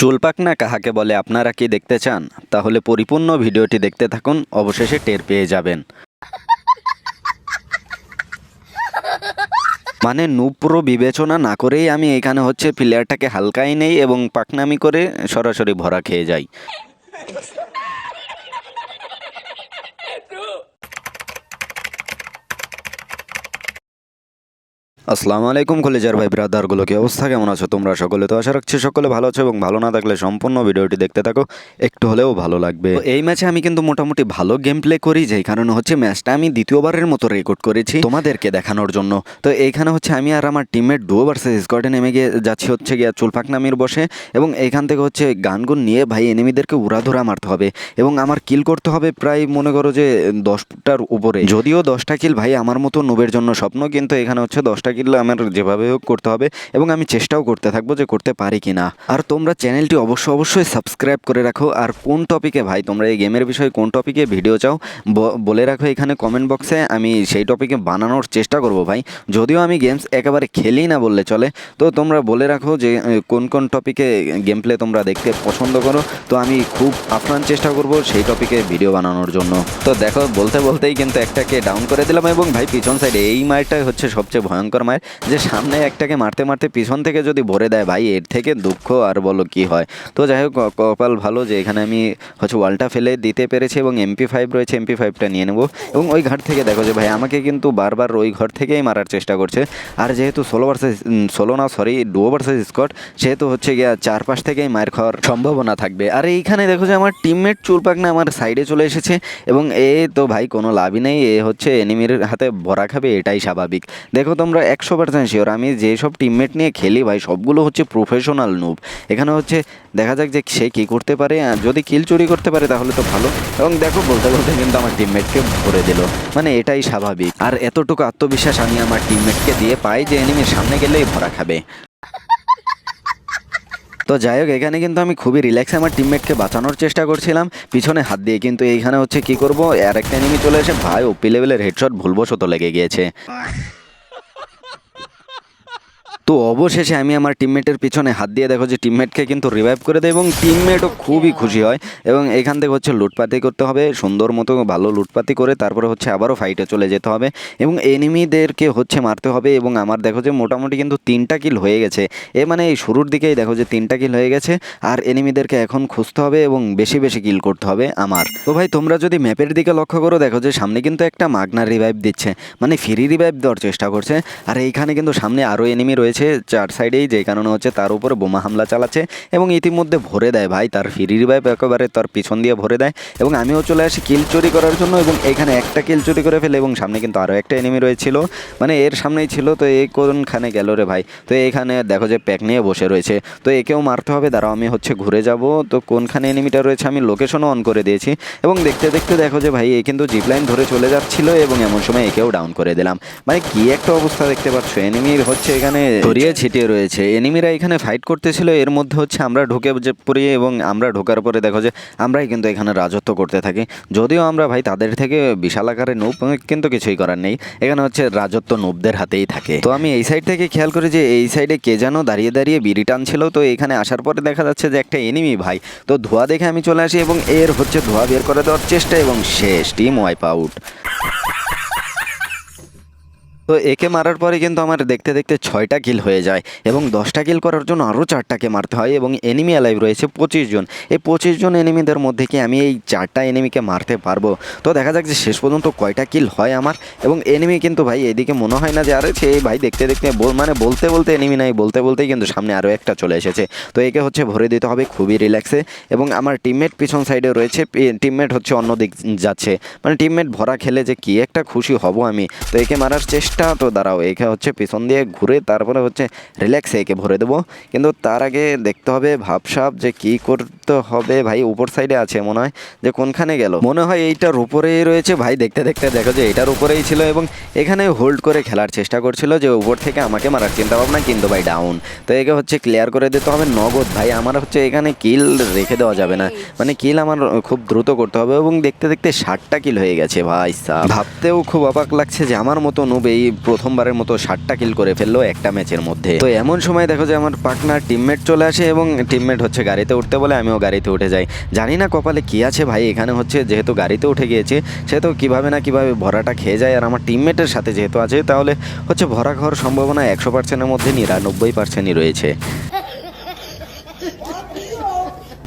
চুলপাক না কাহাকে বলে আপনারা কি দেখতে চান? তাহলে পরিপূর্ণ ভিডিওটি দেখতে থাকুন, অবশেষে টের পেয়ে যাবেন। মানে নুপুরো বিবেচনা না করেই আমি এখানে হচ্ছে প্লেয়ারটাকে হালকাই নেই এবং পাকনামি করে সরাসরি ভরা খেয়ে যাই। আসসালামু আলাইকুম কলেজার ভাই ব্রাদারগুলো কি অবস্থা? কেমন আছো তোমরা? সকলে তো আশা রাখছি সকলে ভালো আছো এবং ভালো না থাকলে সম্পূর্ণ ভিডিওটি দেখতে থাকো, একটু হলেও ভালো লাগবে। এই ম্যাচে আমি কিন্তু মোটামুটি ভালো গেম প্লে করি, যেই কারণে হচ্ছে ম্যাচটা আমি দ্বিতীয়বারের মতো রেকর্ড করেছি তোমাদেরকে দেখানোর জন্য। তো এইখানে হচ্ছে আমি আর আমার টিমমেট ডুয়ো ভার্সেস স্কোয়াডে নেমে গিয়ে যাচ্ছি হচ্ছে গিয়া চুলপাক নামের বসে, এবং এইখান থেকে হচ্ছে গানগুন নিয়ে ভাই এনিমিদেরকে উড়াধুরা মারতে হবে, এবং আমার কিল করতে হবে প্রায় মনে করো যে দশটার উপরে। যদিও দশটা কিল ভাই আমার মতো নুবের জন্য স্বপ্ন, কিন্তু এখানে হচ্ছে দশটা কিল আমার যেভাবে হোক করতে হবে এবং আমি চেষ্টাও করতে থাকব যে করতে পারি কি না আর তোমরা চ্যানেলটি অবশ্যই অবশ্যই সাবস্ক্রাইব করে রাখো। আর কোন টপিকে ভাই, তোমরা এই গেমের বিষয়ে কোন টপিকে ভিডিও চাও বলে রাখো এখানে কমেন্ট বক্সে আমি সেই টপিকে বানানোর চেষ্টা করব ভাই। যদিও আমি গেমস একেবারে খেলি না বললে চলে। তো তোমরা বলে রাখো যে কোন কোন টপিকে গেম প্লে তোমরা দেখতে পছন্দ করো। তো আমি খুব আপ্রাণ চেষ্টা করব সেই টপিকে ভিডিও বানানোর জন্য। তো দেখো, বলতে বলতেই কিন্তু একটাকে ডাউন করে দিলাম এবং ভাই পিছন সাইডে এই মায়েরটাই হচ্ছে সবচেয়ে ভয়ঙ্কর মায়ের যে সামনে একটাকে মারতে মারতে পিছন থেকে যদি ভরে দেয়, ভাই এর থেকে দুঃখ আর বলো কি হয়? তো যাই হোক কপাল ভালো যে এখানে আমি হচ্ছে ওয়ালটা ফেলে দিতে পেরেছি এবং এমপি ফাইভ রয়েছে এমপি ফাইভটা নিয়ে নেব। এবং ওই ঘাট থেকে দেখো যে ভাই আমাকে কিন্তু বারবার ওই ঘর থেকেই মারার চেষ্টা করছে। আর যেহেতু ষোলো ভার্সেস ষোলো না সরি ডুয়ো ভার্সেস স্কট সেহেতু হচ্ছে গিয়া চারপাশ থেকেই মায়ের খাওয়ার সম্ভাবনা থাকবে। আর এইখানে দেখো যে আমার টিমমেট চুলপাক না আমার সাইডে চলে এসেছে এবং এ তো ভাই কোনো লাভই নেই, এ হচ্ছে এনিমির হাতে ভরা খাবে, এটাই স্বাভাবিক। দেখো তোমরা একশো পার্সেন্ট শিওর আমি যেসব টিমমেট নিয়ে খেলি ভাই, সবগুলো হচ্ছে প্রফেশনাল নুব এখানে হচ্ছে দেখা যাক যে সে কী করতে পারে। যদি কিল চুরি করতে পারে তাহলে তো ভালো। এবং দেখো, বলতে বলতে কিন্তু আমার টিমমেটকে ভরে দিল। মানে এটাই স্বাভাবিক। আর এতটুকু আত্মবিশ্বাস আমি আমার টিমমেটকে দিয়ে পাই যে এনিমির সামনে গেলেই ভরা খাবে। তো যাই হোক, এখানে কিন্তু আমি খুবই রিল্যাক্সে আমার টিমমেটকে বাঁচানোর চেষ্টা করছিলাম। পিছনে হাত দিয়ে কিন্তু এইখানে হচ্ছে কি করব? আর একটা এনিমি চলে এসে ভাই ওপি লেভেলের হেডশট ভুলবশত লেগে গিয়েছে। তো অবশেষে আমি আমার টিমমেটের পিছনে হাত দিয়ে দেখো যে টিমমেটকে কিন্তু রিভাইভ করে দেয় এবং টিমমেটও খুবই খুশি হয় এবং এখান থেকে হচ্ছে লুটপাতি করতে হবে, সুন্দর মতো ভালো লুটপাতি করে তারপরে হচ্ছে আবারও ফাইটে চলে যেতে হবে এবং এনিমিদেরকে হচ্ছে মারতে হবে এবং আমার দেখো যে মোটামুটি কিন্তু তিনটা কিল হয়ে গেছে। এ মানে এই শুরুর দিকেই দেখো যে তিনটা কিল হয়ে গেছে আর এনিমিদেরকে এখন খুঁজতে হবে এবং বেশি বেশি কিল করতে হবে আমার। তো ভাই, তোমরা যদি ম্যাপের দিকে লক্ষ্য করো, দেখো যে সামনে কিন্তু একটা মাগনা রিভাইভ দিচ্ছে মানে ফ্রি রিভাইভ দেওয়ার চেষ্টা করছে। আর এইখানে কিন্তু সামনে আরও এনিমি রয়েছে। চার সাইডেই, যে কারণে হচ্ছে তার উপরে বোমা হামলা চালাচ্ছে এবং ইতিমধ্যে ভরে দেয় ভাই। তার ফিরির রিভাইভ একেবারে তার পিছন দিয়ে ভরে দেয় এবং আমিও চলে আসি কিল চুরি করার জন্য এবং এখানে একটা কিল চুরি করে ফেলে এবং সামনে কিন্তু আরও একটা এনিমি রয়েছিল। মানে এর সামনেই ছিল, তো এই কোনখানে গেল রে ভাই? তো এখানে দেখো যে প্যাক নিয়ে বসে রয়েছে। তো একেও মারতে হবে, দাঁড়াও আমি হচ্ছে ঘুরে যাব। তো কোনখানে এনিমিটা রয়েছে আমি লোকেশনও অন করে দিয়েছি এবং দেখতে দেখতে দেখো যে ভাই, এ কিন্তু জিপ লাইন ধরে চলে যাচ্ছিল এবং এমন সময় একেও ডাউন করে দিলাম। মানে কি একটা অবস্থা দেখতে পাচ্ছ? এনিমির হচ্ছে এখানে ছড়িয়ে ছিটিয়ে রয়েছে। এনিমিরা এখানে ফাইট করতেছিল, এর মধ্যে হচ্ছে আমরা ঢুকে পড়ি এবং আমরা ঢোকার পরে দেখো যে আমরাই কিন্তু এখানে রাজত্ব করতে থাকি। যদিও আমরা ভাই তাদের থেকে বিশাল আকারে নূপ কিন্তু কিছুই করার নেই। এখানে হচ্ছে রাজত্ব নূপদের হাতেই থাকে। তো আমি এই সাইড থেকে খেয়াল করি যে এই সাইডে কে যেন দাঁড়িয়ে দাঁড়িয়ে বিড়ি টানছিল। তো এখানে আসার পরে দেখা যাচ্ছে যে একটা এনিমি ভাই। তো ধোয়া দেখে আমি চলে আসি এবং এর হচ্ছে ধোয়া বের করে দেওয়ার চেষ্টা এবং শেষ টিম ওয়াইপ আউট তো একে মারার পরে কিন্তু আমার দেখতে দেখতে ছয়টা কিল হয়ে যায় এবং দশটা কিল করার জন্য আরও চারটাকে মারতে হয় এবং এনিমি অ্যালাইভ রয়েছে পঁচিশ জন। এই পঁচিশ জন এনিমিদের মধ্যে কি আমি এই চারটা এনিমিকে মারতে পারব? তো দেখা যাক যে শেষ পর্যন্ত কয়টা কিল হয় আমার এবং এনিমি কিন্তু ভাই এদিকে মনে হয় না যে আরে সে ভাই দেখতে দেখতে মানে বলতে বলতে এনিমি নাই, বলতে বলতেই কিন্তু সামনে আরও একটা চলে এসেছে। তো একে হচ্ছে ভরে দিতে হবে খুবই রিল্যাক্সে এবং আমার টিমমেট পিছন সাইডে রয়েছে টিমমেট হচ্ছে অন্য দিক যাচ্ছে। মানে টিমমেট ভরা খেলে যে কি একটা খুশি হব আমি। তো একে মারার চেষ্টা তো দাঁড়াও একে হচ্ছে পিছন দিয়ে ঘুরে তারপরে হচ্ছে রিল্যাক্সে একে ভরে দেবো। কিন্তু তার আগে দেখতে হবে ভাবসাব যে কি করতে হবে। ভাই উপর সাইডে আছে মনে হয় যে কোনখানে গেল। মনে হয় এইটার উপরেই রয়েছে। ভাই দেখতে দেখতে দেখো যে এটার উপরেই ছিল এবং এখানে হোল্ড করে খেলার চেষ্টা করছিল যে উপর থেকে আমাকে মারার চিন্তা ভাবনা কিন্তু ভাই ডাউন তো একে হচ্ছে ক্লিয়ার করে দিতে হবে নগদ। ভাই আমার হচ্ছে এখানে কিল রেখে দেওয়া যাবে না। মানে কিল আমার খুব দ্রুত করতে হবে এবং দেখতে দেখতে ষাটটা কিল হয়ে গেছে। ভাই সাহ ভাবতেও খুব অবাক লাগছে যে আমার মতো নুব এই প্রথমবারের মতো ষাটটা কিল করে ফেলল একটা ম্যাচের মধ্যে। তো এমন সময় দেখো যে আমার পার্টনার টিমমেট চলে আসে এবং টিমমেট হচ্ছে গাড়িতে উঠতে বলে, আমিও গাড়িতে উঠে যাই। জানি না কপালে কি আছে ভাই, এখানে হচ্ছে যেহেতু গাড়িতে উঠে গিয়েছে, সে তো কীভাবে না কীভাবে ভরাটা খেয়ে যায়। আর আমার টিমমেটের সাথে যেহেতু আছে, তাহলে হচ্ছে ভরা খাওয়ার সম্ভাবনা একশো পার্সেন্টের মধ্যে নিরানব্বই পার্সেন্টই রয়েছে।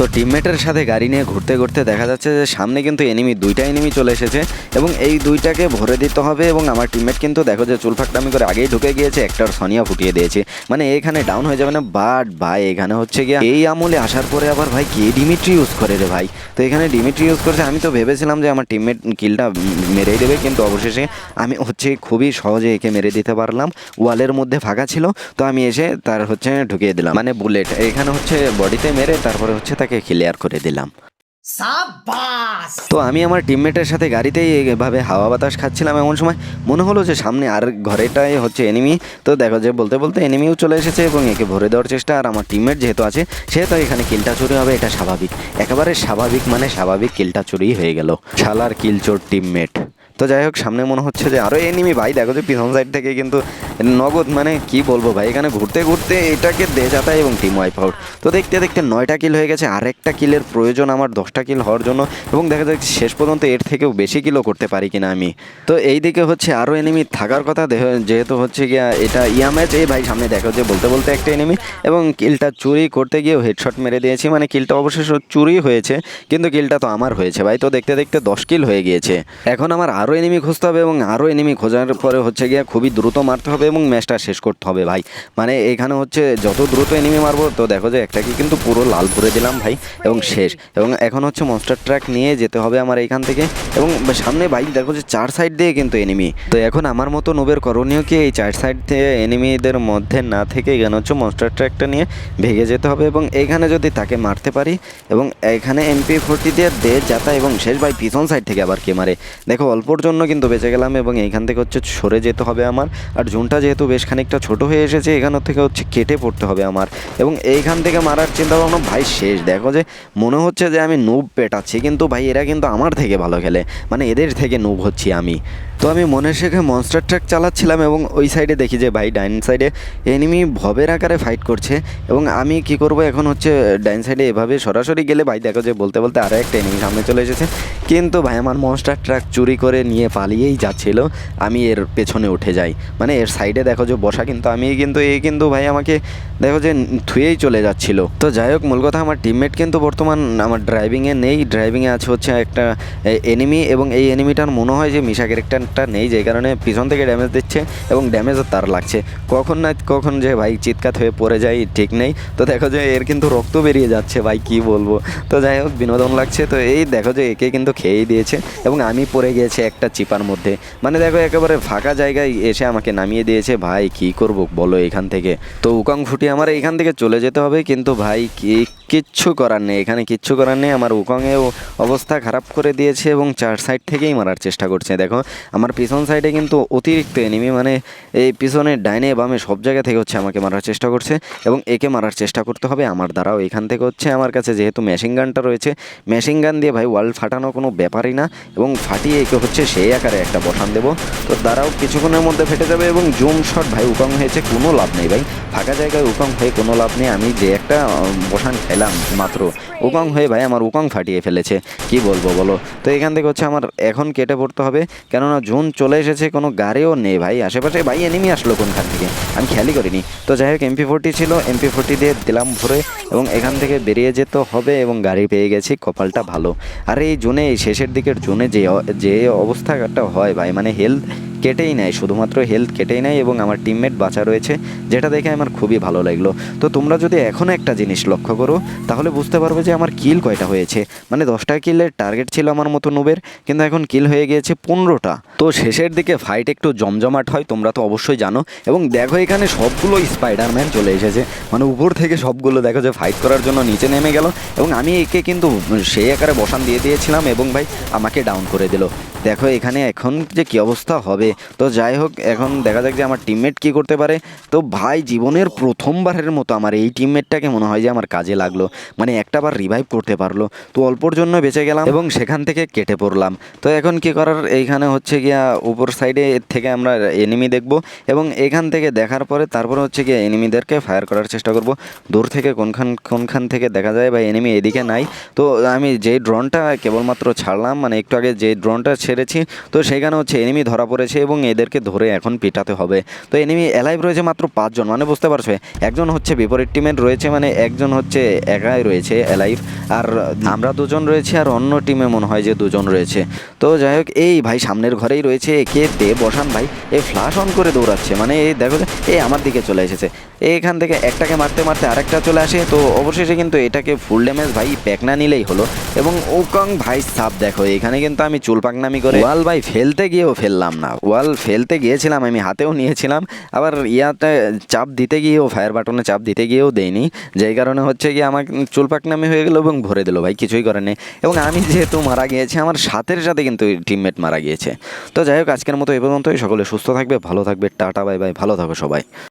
তো টিমমেটের সাথে গাড়ি নিয়ে ঘুরতে ঘুরতে দেখা যাচ্ছে যে সামনে কিন্তু এনিমি দুইটা এনিমি চলে এসেছে এবং এই দুইটাকে ভরে দিতে হবে এবং আমার টিমমেট কিন্তু দেখো যে চুলফাকটামি করে আগেই ঢুকে গিয়েছে একটার সনিয়া ফুটিয়ে দিয়েছে। মানে এখানে ডাউন হয়ে যাবে না বাট ভাই, এখানে হচ্ছে গিয়ে এই আমলে আসার পরে আবার ভাই, কে ডিমিট্রি ইউজ করে রে ভাই? তো এখানে ডিমিট্রি ইউজ করছে, আমি তো ভেবেছিলাম যে আমার টিমমেট কিলটা মেরেই দেবে, কিন্তু অবশেষে আমি হচ্ছে খুবই সহজে একে মেরে দিতে পারলাম। ওয়ালের মধ্যে ফাঁকা ছিল, তো আমি এসে তার হচ্ছে ঢুকিয়ে দিলাম। মানে বুলেট এখানে হচ্ছে বডিতে মেরে তারপরে হচ্ছে তাকে ক্লিয়ার করে দিলাম। তো আমি আমার টিমমেটের সাথে গাড়িতেই এভাবে হাওয়া বাতাস খাচ্ছিলাম এমন সময় মনে হলো যে সামনে আর ঘরেটাই হচ্ছে এনিমি তো দেখো যে বলতে বলতে এনিমিও চলে এসেছে এবং একে ভরে দেওয়ার চেষ্টা আর আমার টিমমেট যেহেতু আছে সেহেতু এখানে কিলটা চুরি হবে এটা স্বাভাবিক। একেবারে স্বাভাবিক মানে স্বাভাবিক কিলটা চুরি হয়ে গেল। শালার কিলচোর টিমমেট তো যাই হোক সামনে মনে হচ্ছে যে আরও এনিমি ভাই দেখো যে পিছন সাইড থেকে কিন্তু নগদ মানে কি বলব ভাই? এখানে ঘুরতে ঘুরতে এটাকে দে যাতায় এবং টিম ওয়াইপ আউট তো দেখতে দেখতে নয়টা কিল হয়ে গেছে, আরেকটা কিলের প্রয়োজন আমার, দশটা কিল হওয়ার জন্য এবং দেখা যাচ্ছে শেষ পর্যন্ত এর থেকেও বেশি কিলও করতে পারি কিনা আমি। তো এই দিকে হচ্ছে আরও এনিমি থাকার কথা যেহেতু হচ্ছে গিয়া এটা ইয়া ম্যাচ এই ভাই সামনে দেখো যে বলতে বলতে একটা এনিমি এবং কিলটা চুরি করতে গিয়েও হেডশট মেরে দিয়েছি মানে কিলটা অবশেষে চুরি হয়েছে, কিন্তু কিলটা তো আমার হয়েছে ভাই। তো দেখতে দেখতে দশ কিল হয়ে গিয়েছে। এখন আমার আরও এনিমি খুঁজতে হবে এবং আরও এনিমি খোঁজার পরে হচ্ছে গিয়া খুবই দ্রুত মারতে হবে এবং ম্যাচটা শেষ করতে হবে ভাই। মানে এখানে হচ্ছে যত দ্রুত এনিমি মারবো, তো দেখো যে একটাকে কিন্তু পুরো লাল ভরে দিলাম ভাই, এবং শেষ। এবং এখন হচ্ছে মনস্টার ট্র্যাক নিয়ে যেতে হবে আমার এইখান থেকে। এবং সামনে বাইক দেখো যে চার সাইড দিয়ে কিন্তু এনিমি তো এখন আমার মতো নোবের করণীয় কি এই চার সাইড থেকে এনিমিদের মধ্যে না থেকে এখানে হচ্ছে মনস্টার ট্র্যাকটা নিয়ে ভেঙে যেতে হবে? এবং এখানে যদি তাকে মারতে পারি, এবং এখানে এমপি ফোরটি দিয়ে দে যাতা এবং শেষ ভাই পিছন সাইড থেকে আবার কে মারে। দেখো অল্পর জন্য কিন্তু বেঁচে গেলাম এবং এইখান থেকে হচ্ছে সরে যেতে হবে আমার। আর জোনটা যেহেতু বেশ খানিকটা ছোট হয়ে এসেছে, এখান থেকে হচ্ছে কেটে পড়তে হবে আমার। এবং এইখান থেকে মারার চিন্তা ভাবনা ভাই শেষ। দেখো যে, মনে হচ্ছে যে আমি নুব পেটাচ্ছি, কিন্তু ভাই এরা কিন্তু আমার থেকে ভালো খেলে। মানে এদের থেকে নুব হচ্ছি আমি। তো আমি মনে শেখে মনস্টার ট্র্যাক চালাচ্ছিলাম এবং ওই সাইডে দেখি যে, ভাই, ডাইন সাইডে এনিমি ভবের আকারে ফাইট করছে এবং আমি কি করব এখন হচ্ছে ডাইন সাইডে এভাবে সরাসরি গেলে? ভাই, দেখো যে, বলতে বলতে আরও একটা এনিমি সামনে চলে এসেছে। কিন্তু ভাই, আমার মনস্টার ট্রাক চুরি করে নিয়ে পালিয়েই যাচ্ছিল। আমি এর পেছনে উঠে যাই। মানে এর সাইডে দেখো যে, বসা কিন্তু আমি কিন্তু এই কিন্তু ভাই আমাকে দেখো যে, থুয়েই চলে যাচ্ছিল। তো যাই হোক, মূল কথা আমার টিমমেট কিন্তু বর্তমান আমার ড্রাইভিংয়ে নেই। ড্রাইভিংয়ে আছে হচ্ছে একটা এনিমি এবং এই এনিমিটার মনে হয় যে মিশা ক্যারেক্টারটা নেই, যে কারণে পিছন থেকে ড্যামেজ দিচ্ছে এবং ড্যামেজও তার লাগছে। কখন না কখন যে ভাই চিৎকাত হয়ে পড়ে যায়, ঠিক নেই। তো দেখো যে এর কিন্তু রক্ত বেরিয়ে যাচ্ছে, ভাই কি বলব। তো যাই হোক, বিনোদন লাগছে। তো এই দেখো যে একে কিন্তু খেয়েই দিয়েছে এবং আমি পড়ে গিয়েছি একটা চিপার মধ্যে। মানে দেখো একেবারে ফাঁকা জায়গায় এসে আমাকে নামিয়ে দিয়েছে, ভাই, কি করব বলো এখান থেকে? তো উকাং ফুটি আমার এখান থেকে চলে যেতে হবে, কিন্তু ভাই কি কিচ্ছু করার নেই। এখানে কিচ্ছু করার নেই। আমার উকংয়েও অবস্থা খারাপ করে দিয়েছে এবং চার সাইড থেকেই মারার চেষ্টা করছে। দেখো আমার পিছন সাইডে কিন্তু অতিরিক্ত এনিমি মানে এই পিছনে ডাইনে বামে সব জায়গা থেকে হচ্ছে আমাকে মারার চেষ্টা করছে এবং একে মারার চেষ্টা করতে হবে আমার দ্বারাও। এখান থেকে হচ্ছে আমার কাছে যেহেতু মেশিন গানটা রয়েছে মেশিন গান দিয়ে ভাই ওয়াল ফাটানো কোনো ব্যাপারই না এবং ফাটিয়ে একে হচ্ছে সেই আকারে একটা বসান দেবো। তো দ্বারাও কিছুক্ষণের মধ্যে ফেটে যাবে এবং জুম শট ভাই উকং হয়েছে, কোনো লাভ নেই ভাই। ফাঁকা জায়গায় উকং হয়ে কোনো লাভ নেই। আমি যে একটা বসান খেলাম মাত্র, উকং হয়ে ভাই আমার উকং ফাটিয়ে ফেলেছে। কি বলব বলো? তো এখান থেকে হচ্ছে আমার এখন কেটে পড়তে হবে। কেননা জুন চলে এসেছে, কোনো গাড়িও নেই ভাই। আশেপাশে ভাই এনিমি আসলো কোনখান থেকে? আমি খেয়ালই করিনি। তো যাই হোক এমপি ফোরটি ছিল এমপি ফোরটি দিয়ে দিলাম ভরে এবং এখান থেকে বেরিয়ে যেতে হবে এবং গাড়ি পেয়ে গেছি, কপালটা ভালো। আর এই জুনে এই শেষের দিকের জুনে যে যে অবস্থাটা হয় ভাই মানে হেলথ কেটেই নেয়, শুধুমাত্র হেলথ কেটেই নেয় এবং আমার টিমমেট বাঁচা রয়েছে, যেটা দেখে আমার খুবই ভালো লাগল। তো তোমরা যদি এখনও একটা জিনিস লক্ষ্য করো, তাহলে বুঝতে পারবে যে আমার কিল কয়টা হয়েছে। মানে দশটা কিলের টার্গেট ছিল আমার মতো নুবের কিন্তু এখন কিল হয়ে গিয়েছে পনেরোটা। তো শেষের দিকে ফাইট একটু জমজমাট হয়, তোমরা তো অবশ্যই জানো। এবং দেখো এখানে সবগুলো স্পাইডারম্যান চলে এসেছে। মানে উপর থেকে সবগুলো দেখো যে ফাইট করার জন্য নিচে নেমে গেল। এবং আমি একে কিন্তু সেই আকারে বসান দিয়ে দিয়েছিলাম এবং ভাই আমাকে ডাউন করে দিল। দেখো এখানে এখন যে কি অবস্থা হবে তো যাই হোক, এখন দেখা যাক যে আমার টিমমেট কি করতে পারে। তো ভাই, জীবনের প্রথমবারের মতো আমার এই টিমমেটটাকে মনে হয় যে আমার কাজে লাগল। মানে একটা বার রিভাইভ করতে পারল। তো অল্পর জন্য বেঁচে গেলাম এবং সেখান থেকে কেটে পড়লাম। তো এখন কি করার? এইখানে হচ্ছে গিয়া উপর সাইডে থেকে আমরা এনিমি দেখব এবং এখান থেকে দেখার পরে তারপর হচ্ছে গিয়ে এনিমিদেরকে ফায়ার করার চেষ্টা করব। দূর থেকে কোনখান কোনখান থেকে দেখা যায় বা এনিমি এদিকে নাই। তো আমি যেই ড্রোনটা কেবলমাত্র ছাড়লাম মানে একটু আগে যে ড্রোনটা ছেড়েছি, তো সেখানে হচ্ছে এনিমি ধরা পড়েছে। এবং এদেরকে ধরে এখন পিটাতে হবে। তো এনিমি অ্যালাইভ রয়েছে মাত্র পাঁচজন মানে বুঝতে পারছ? একজন হচ্ছে বিপরীত টিমের রয়েছে মানে একজন হচ্ছে একাই রয়েছে অ্যালাইভ আর আমরা দুজন রয়েছে, আর অন্য টিমে মনে হয় যে দুজন রয়েছে। তো যাই হোক, এই ভাই সামনের ঘরেই রয়েছে, একে দে বসান ভাই। এ ফ্লাশ অন করে দৌড়াচ্ছে মানে এই দেখো এই আমার দিকে চলে এসেছে। এখান থেকে একটাকে মারতে মারতে আরেকটা চলে আসে, তো অবশেষে কিন্তু এটাকে ফুল ড্যামেজ ভাই প্যাক না নিলেই হলো। এবং ওকং ভাই সাপ দেখো, এখানে কিন্তু আমি চুল পাকনামি করে ওয়াল ভাই ফেলতে গিয়েও ফেললাম না। ওয়াল ফেলতে গিয়েছিলাম, আমি হাতেও নিয়েছিলাম। আবার ইয়াতে চাপ দিতে গিয়েও ফায়ার বাটনে চাপ দিতে গিয়েও দেয়নি যেই কারণে হচ্ছে কি আমার চুল পাকনামি হয়ে গেলো এবং ভরে দিল, ভাই, কিছুই করে নেই। এবং আমি যেহেতু মারা গিয়েছি, আমার সাথের সাথে কিন্তু টিমমেট মারা গিয়েছে। তো যাই হোক, আজকের মতো এ পর্যন্তই। সকলে সুস্থ থাকবে, ভালো থাকবে, টাটা, বাই বাই, ভালো থাকো সবাই।